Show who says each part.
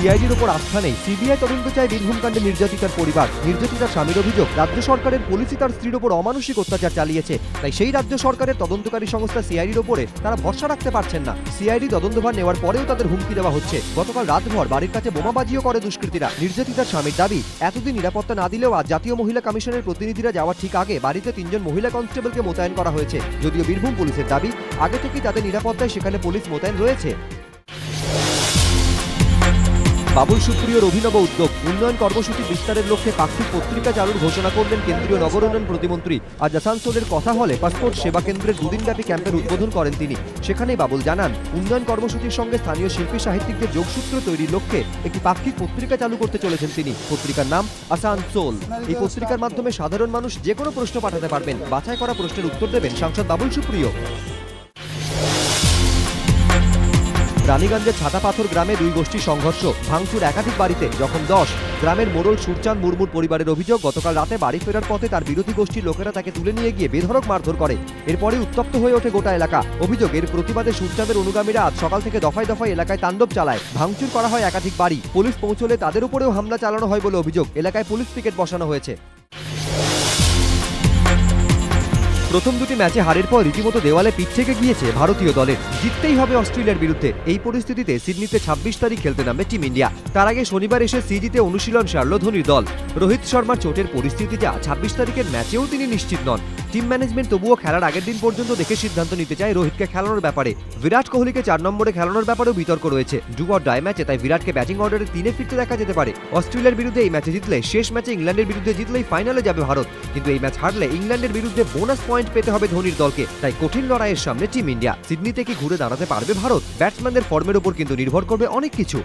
Speaker 1: সিআইডির ওপর আস্থা নেই। সিবিআই তদন্ত চায় বীরভূম কাণ্ডে নির্যাতিতার পরিবার। নির্যাতিতার স্বামীর অভিযোগ, রাজ্য সরকারের পুলিশই তার স্ত্রীর ওপর অমানসিক অত্যাচার চালিয়েছে। তাই সেই রাজ্য সরকারের তদন্তকারী সংস্থা সিআইডির ওপরে তারা ভরসা রাখতে পারছেন না। সিআইডি তদন্তভার নেওয়ার পরেও তাদের হুমকি দেওয়া হচ্ছে। গতকাল রাতভর বাড়ির কাছে বোমাবাজিও করে দুষ্কৃতীরা। নির্যাতিতার স্বামীর দাবি, এতদিন নিরাপত্তা না দিলেও আজ জাতীয় মহিলা কমিশনের প্রতিনিধিরা যাওয়ার ঠিক আগে বাড়িতে তিনজন মহিলা কনস্টেবলকে মোতায়েন করা হয়েছে। যদিও বীরভূম পুলিশের দাবি, আগে থেকেই তাদের নিরাপত্তায় সেখানে পুলিশ মোতায়েন রয়েছে। বাবুল সুপ্রিয়র অভিনব উদ্যোগ। উন্নয়ন কর্মসূচি বিস্তারের লক্ষ্যে পাক্ষিক পত্রিকা চালুর ঘোষণা করলেন কেন্দ্রীয় নগর উন্নয়ন প্রতিমন্ত্রী। আজ আসানসোলের কথা হলে পাসপোর্ট সেবা কেন্দ্রের দুদিনব্যাপী ক্যাম্পের উদ্বোধন করেন তিনি। সেখানেই বাবুল জানান, উন্নয়ন কর্মসূচির সঙ্গে স্থানীয় শিল্পী সাহিত্যিকদের যোগসূত্র তৈরির লক্ষ্যে একটি পাক্ষিক পত্রিকা চালু করতে চলেছেন তিনি। পত্রিকার নাম আসানসোল। এই পত্রিকার মাধ্যমে সাধারণ মানুষ যে কোনো প্রশ্ন পাঠাতে পারবেন। বাছাই করা প্রশ্নের উত্তর দেবেন সাংসদ বাবুল সুপ্রিয়। রানীগঞ্জের ছাতাপাথর গ্রামে দুই গোষ্ঠী সংঘর্ষ, ভাঙচুর একাধিক বাড়িতে। যখন দশ, গ্রামের মোড়ল সুরচাঁদ মুর্মুর পরিবারের অভিযোগ, গতকাল রাতে বাড়ি ফেরার পথে তার বিরোধী গোষ্ঠীর লোকেরা তাকে তুলে নিয়ে গিয়ে বেধড়ক মারধর করে। এরপরে উত্তপ্ত হয়ে ওঠে গোটা এলাকা। অভিযোগ এর প্রতিবাদে সুরচাঁদের অনুগামীরা আজ সকাল থেকে দফায় দফায় এলাকায় তাণ্ডব চালায়। ভাঙচুর করা হয় একাধিক বাড়ি। পুলিশ পৌঁছলে তাদের উপরেও হামলা চালানো হয় বলে অভিযোগ। এলাকায় পুলিশ পিকেট বসানো হয়েছে। প্রথম দুটি ম্যাচে হারের পর রীতিমতো দেওয়ালে পিঠ থেকে গিয়েছে ভারতীয় দলের। জিততেই হবে অস্ট্রেলিয়ার বিরুদ্ধে। এই পরিস্থিতিতে সিডনিতে ছাব্বিশ তারিখ খেলতে নামবে টিম ইন্ডিয়া। তার আগে শনিবার এসে সিজিতে অনুশীলন সারল ধোনির দল। রোহিত শর্মার চোটের পরিস্থিতি যা ছাব্বিশ তারিখের ম্যাচেও তিনি নিশ্চিত নন। টিম ম্যানেজমেন্ট তবুও খেলার আগের দিন পর্যন্ত দেখে সিদ্ধান্ত নিতে চায় রোহিতকে খেলানোর ব্যাপারে। বিরাট কোহলিকে চার নম্বরে খেলানোর ব্যাপারেও বিতর্ক রয়েছে। ডু ডাই ম্যাচে, তাই বিরাটকে ব্যাটিং অর্ডারে তিনে ফিরতে দেখা যেতে পারে। অস্ট্রেলিয়ার বিরুদ্ধে এই ম্যাচে জিতলে, শেষ ম্যাচে ইংল্যান্ডের বিরুদ্ধে জিতলেই ফাইনালে যাবে ভারত। কিন্তু এই ম্যাচ হারলে ইংল্যান্ডের বিরুদ্ধে বোনাস পয়েন্ট পেতে হবে ধোনির দলকে। তাই কঠিন লড়াইয়ের সামনে টিম ইন্ডিয়া সিডনিতে কি ঘুরে দাঁড়াতে পারবে ভারত? ব্যাটসম্যানদের ফর্মের উপর কিন্তু নির্ভর করবে অনেক কিছু।